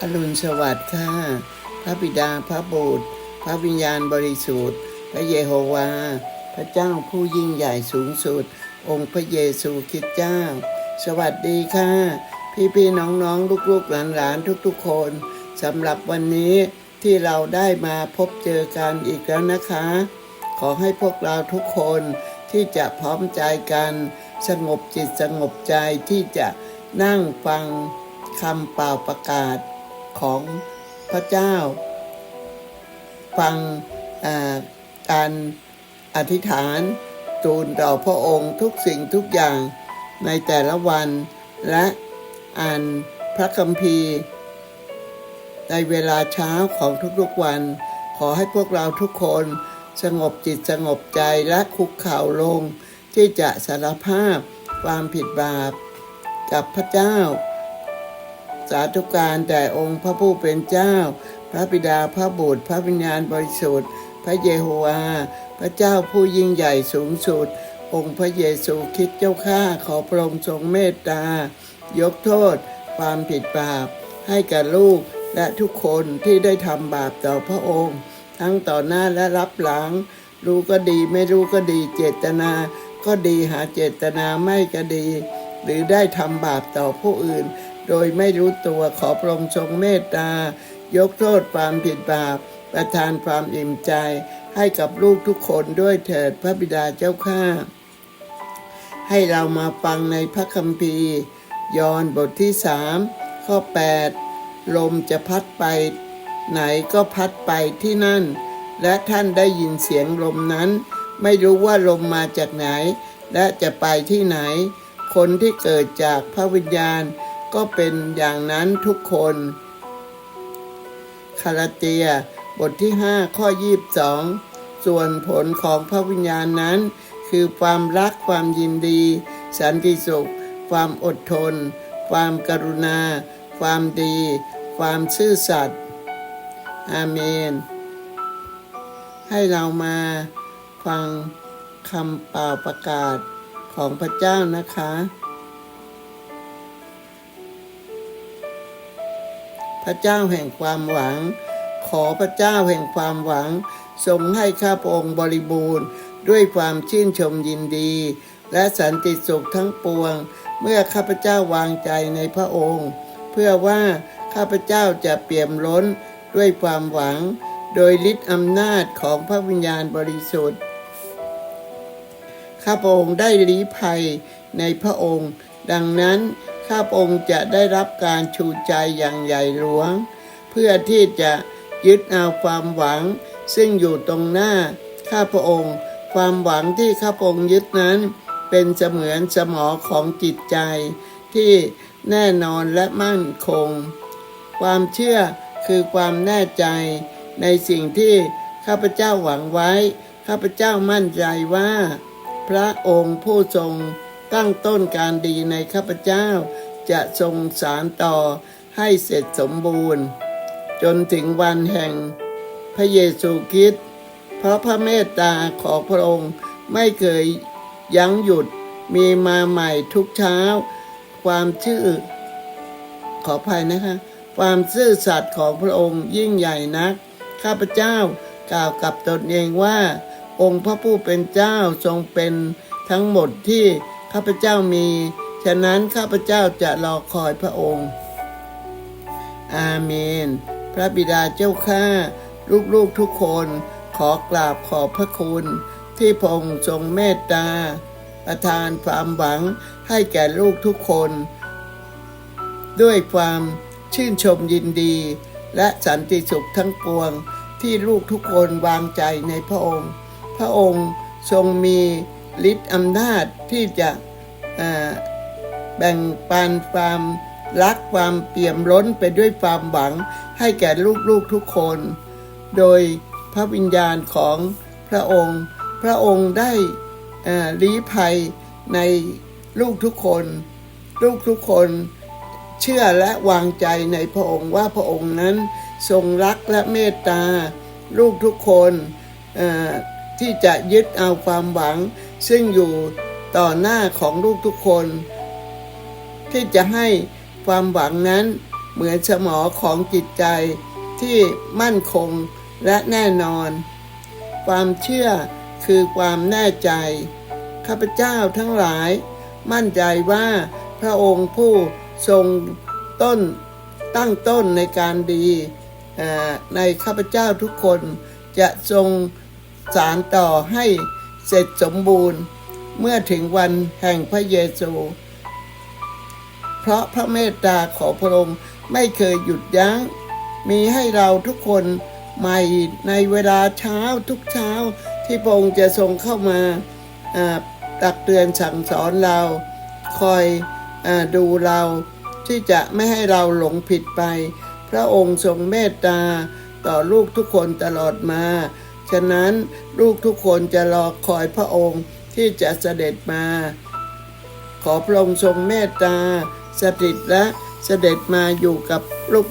อรุณสวัสดิ์ค่ะ พระบิดาพระบุตร พระวิญญาณบริสุทธิ์ พระเยโฮวา พระเจ้าผู้ยิ่งใหญ่สูงสุด องค์พระเยซูคริสต์เจ้า สวัสดีค่ะ พี่พี่ๆน้องๆลูกๆหลานๆทุกๆคนสำหรับวันนี้ที่เราได้มาพบเจอกันอีกแล้วนะคะ ขอให้พวกเราทุกคนที่จะพร้อมใจกัน สงบจิตสงบใจที่จะนั่งฟังคำเป่าประกาศ ของพระเจ้า ฟังการอธิษฐานทูลต่อพระองค์ทุกสิ่งทุกอย่างในแต่ละวันและอ่านพระคัมภีร์ ในเวลาเช้าของทุกๆวัน ขอให้พวกเราทุกคนสงบจิตสงบใจและคุกเข่าลง ที่จะสารภาพความผิดบาปกับพระเจ้า สาธุการแต่องค์พระผู้เป็นเจ้า พระบิดาพระบุตร พระวิญญาณบริสุทธิ์ พระเยโฮวา พระเจ้าผู้ยิ่งใหญ่สูงสุด องค์พระเยซูคริสต์เจ้าข้าขอพระองค์ทรงเมตตา ยกโทษ ความผิดบาป ให้กับลูกและทุกคนที่ได้ทำบาปต่อพระองค์ ทั้งต่อหน้าและรับหลัง รู้ก็ดีไม่รู้ก็ดีเจตนา ก็ดีหาเจตนาไม่ก็ดี หรือได้ทำบาปต่อผู้อื่น โดยไม่รู้ตัวขอพระองค์ทรงเมตตา ยกโทษความผิดบาป ประทานความอิ่มใจ ให้กับลูกทุกคนด้วยเถิดพระบิดาเจ้าข้าให้เรามาฟังในพระคัมภีร์ ยอห์นบทที่สามข้อ 8 ลมจะพัดไป ไหนก็พัดไปที่นั่น และท่านได้ยินเสียงลมนั้น ไม่รู้ว่าลมมาจากไหน และจะไปที่ไหน คนที่เกิดจากพระวิญญาณ ก็เป็นอย่างนั้นทุกคน คาราเตีย บทที่ 5 ข้อ 22 ส่วนผลของพระวิญญาณนั้น คือความรักความยินดี สันติสุข ความอดทน ความกรุณา ความดี ความซื่อสัตย์อาเมน ให้เรามาฟังคำเป่าประกาศของพระเจ้านะคะ พระเจ้าแห่งความหวัง ขอพระเจ้าแห่งความหวัง ทรงให้ข้าพระองค์บริบูรณ์ ด้วยความชื่นชมยินดี และสันติสุขทั้งปวง เมื่อข้าพเจ้าวางใจในพระองค์ เพื่อว่าข้าพเจ้าจะเปี่ยมล้นด้วยความหวัง โดยฤทธิ์อำนาจของพระวิญญาณบริสุทธิ์ข้าพระองค์ได้ลี้ภัยในพระองค์ ดังนั้น ข้าพระองค์จะได้รับการชูใจอย่างใหญ่หลวง เพื่อที่จะยึดเอาความหวัง ซึ่งอยู่ตรงหน้า ข้าพระองค์ ความหวังที่ข้าพระองค์ยึดนั้น เป็นเสมือนสมอของจิตใจ ที่แน่นอนและมั่นคง ความเชื่อคือความแน่ใจ ในสิ่งที่ข้าพเจ้าหวังไว้ ข้าพเจ้ามั่นใจว่า พระองค์ผู้ทรง ตั้งต้นการดีในข้าพเจ้า จะทรงสารต่อให้เสร็จสมบูรณ์ จนถึงวันแห่งพระเยซูคริสต์เพราะพระเมตตาของพระองค์ไม่เคยยั้งหยุดมีมาใหม่ทุกเช้า ความชื่อ ขออภัยนะคะ ความซื่อสัตย์ของพระองค์ยิ่งใหญ่นัก ข้าพเจ้ากล่าวกับตนเองว่า องค์พระผู้เป็นเจ้าทรงเป็นทั้งหมดที่ ข้าพเจ้ามี ฉะนั้นข้าพเจ้าจะรอคอยพระองค์ อาเมน พระบิดาเจ้าข้าลูกๆทุกคนขอกราบขอบพระคุณ ที่พระองค์ทรงเมตตา ประทานความหวังให้แก่ลูกทุกคน ด้วยความชื่นชมยินดี และสันติสุขทั้งปวงที่ลูกทุกคนวางใจในพระองค์ พระองค์ทรงมีฤทธิ์อำนาจที่จะ แบ่งปันความรักความเปี่ยมล้นไปด้วยความหวังให้แก่ลูกๆทุกคน โดยพระวิญญาณของพระองค์ พระองค์ได้ลี้ภัยในลูกทุกคน ลูกทุกคนเชื่อและวางใจในพระองค์ว่าพระองค์นั้นทรงรักและเมตตา ลูกทุกคนที่จะยึดเอาความหวัง ซึ่งอยู่ ต่อหน้าของลูกทุกคน ที่จะให้ความหวังนั้นเหมือนสมอของจิตใจที่มั่นคงและแน่นอน ความเชื่อคือความแน่ใจ ข้าพเจ้าทั้งหลาย มั่นใจว่าพระองค์ผู้ทรงต้นตั้งต้นในการดีในข้าพเจ้าทุกคนจะทรงสารต่อให้เสร็จสมบูรณ์ เมื่อถึงวันแห่งพระเยซู เพราะพระเมตตาของพระองค์ไม่เคยหยุดยัง้ง มีให้เราทุกคนใหม่ในเวลาเช้าทุกเช้าที่พระองค์จะทรงเข้ามาตักเตือนสั่งสอนเรา คอยอดูเราที่จะไม่ให้เราหลงผิดไป พระองค์ทรงเมตตาต่อลูกทุกคนตลอดมา ฉะนั้นลูกทุกคนจะรอคอยพระองค์ ที่จะเสด็จมา ขอพระองค์ทรงเมตตา สถิตและเสด็จมาอยู่กับ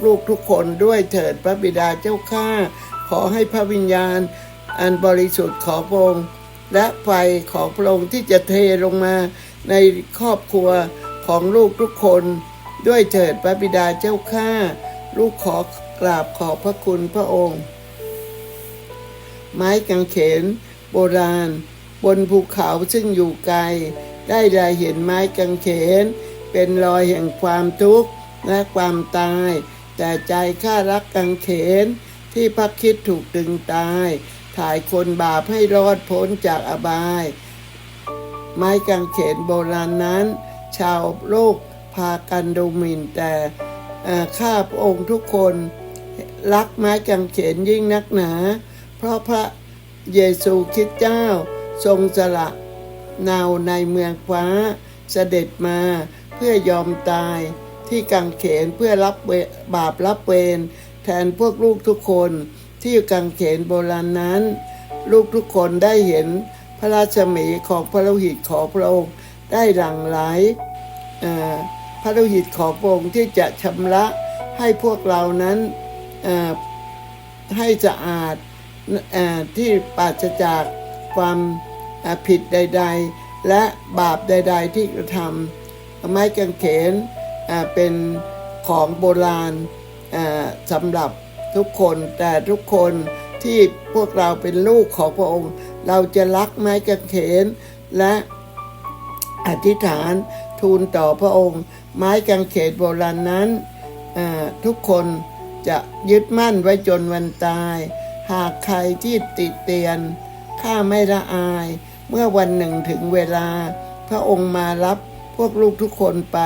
ลูกๆทุกคนด้วยเถิดพระบิดาเจ้าข้าขอให้พระวิญญาณ อันบริสุทธิ์ขอพระองค์และไฟของพระองค์ที่จะเทลงมาในครอบครัวของลูกทุกคน ด้วยเถิดพระบิดาเจ้าข้าลูกขอกราบขอบพระคุณพระองค์ ไม้กางเขน โบราณ บนภูเขาซึ่งอยู่ไกล ได้ได้เห็นไม้กางเขน เป็นรอยแห่งความทุกข์และความตาย แต่ใจข้ารักกางเขน ที่พักคิดถูกดึงตาย ถ่ายคนบาปให้รอดพ้นจากอบาย ไม้กางเขนโบราณนั้น ชาวโลกพากันดูหมิ่นแต่ข้าพระองค์ทุกคนรักไม้กางเขนยิ่งนักหนา เพราะพระเยซูคริสต์เจ้า ทรงสละนาวในเมืองฟ้าเสด็จมาเพื่อยอมตายที่กางเขนเพื่อรับบาปรับเวรแทนพวกลูกทุกคนที่กางเขนโบราณนั้น ลูกทุกคนได้เห็นพระราชมีของพระโลหิตของพระองค์ได้หลั่งไหลพระโลหิตของพระองค์ที่จะชำระให้พวกเรานั้นให้สะอาดออที่ปราศจาก ความผิดใด ๆ และบาปใด ๆ ที่กระทำไม้กางเขนเป็นของโบราณสำหรับทุกคนแต่ทุกคนที่พวกเราเป็นลูกของพระองค์ เราจะรักไม้กางเขน และอธิษฐานทูลต่อพระองค์ ไม้กางเขนโบราณนั้นทุกคนจะยึดมั่นไว้จนวันตาย หากใครที่ติเตียน ข้าไม่ละอาย เมื่อวันหนึ่งถึงเวลา พระองค์มารับพวกลูกทุกคนไป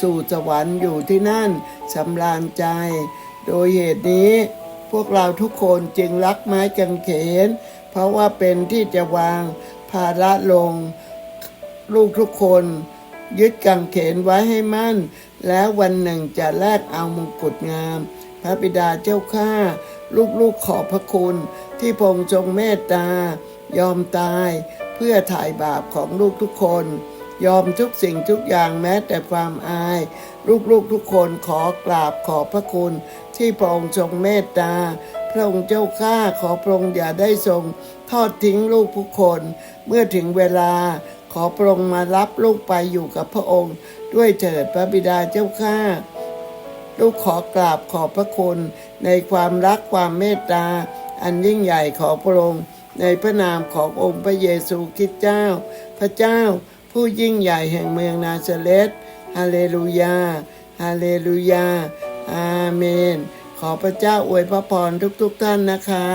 สู่สวรรค์อยู่ที่นั่นสำราญใจ โดยเหตุนี้ พวกเราทุกคนจึงรักไม้กางเขน เพราะว่าเป็นที่จะวางภาระลง ลูกทุกคน ยึดกางเขนไว้ให้มั่น แล้ววันหนึ่งจะแลกเอามงกุฎงาม พระบิดาเจ้าข้า ลูกๆขอบพระคุณ ที่พงค์ทรงเมตตายอมตายเพื่อถ่ายบาปของลูกทุกคน ยอมทุกสิ่งทุกอย่างแม้แต่ความอาย ลูกๆทุกคนขอกราบขอบพระคุณ ที่พระองค์ทรงเมตตา พระองค์เจ้าข้าขอพระองค์อย่าได้ทรงทอดทิ้งลูกทุกคน เมื่อถึงเวลาขอพระองค์มารับลูกไปอยู่กับพระองค์ ด้วยเถิดพระบิดาเจ้าข้าลูกขอกราบขอบพระคุณในความรักความเมตตา อันยิ่งใหญ่ของพระองค์ในพระนามขององค์พระเยซูคริสต์เจ้า พระเจ้าผู้ยิ่งใหญ่แห่งเมืองนาซาเรตฮาเลลูยา ฮาเลลูยา อาเมน ขอพระเจ้าอวยพระพรทุกๆท่านนะคะ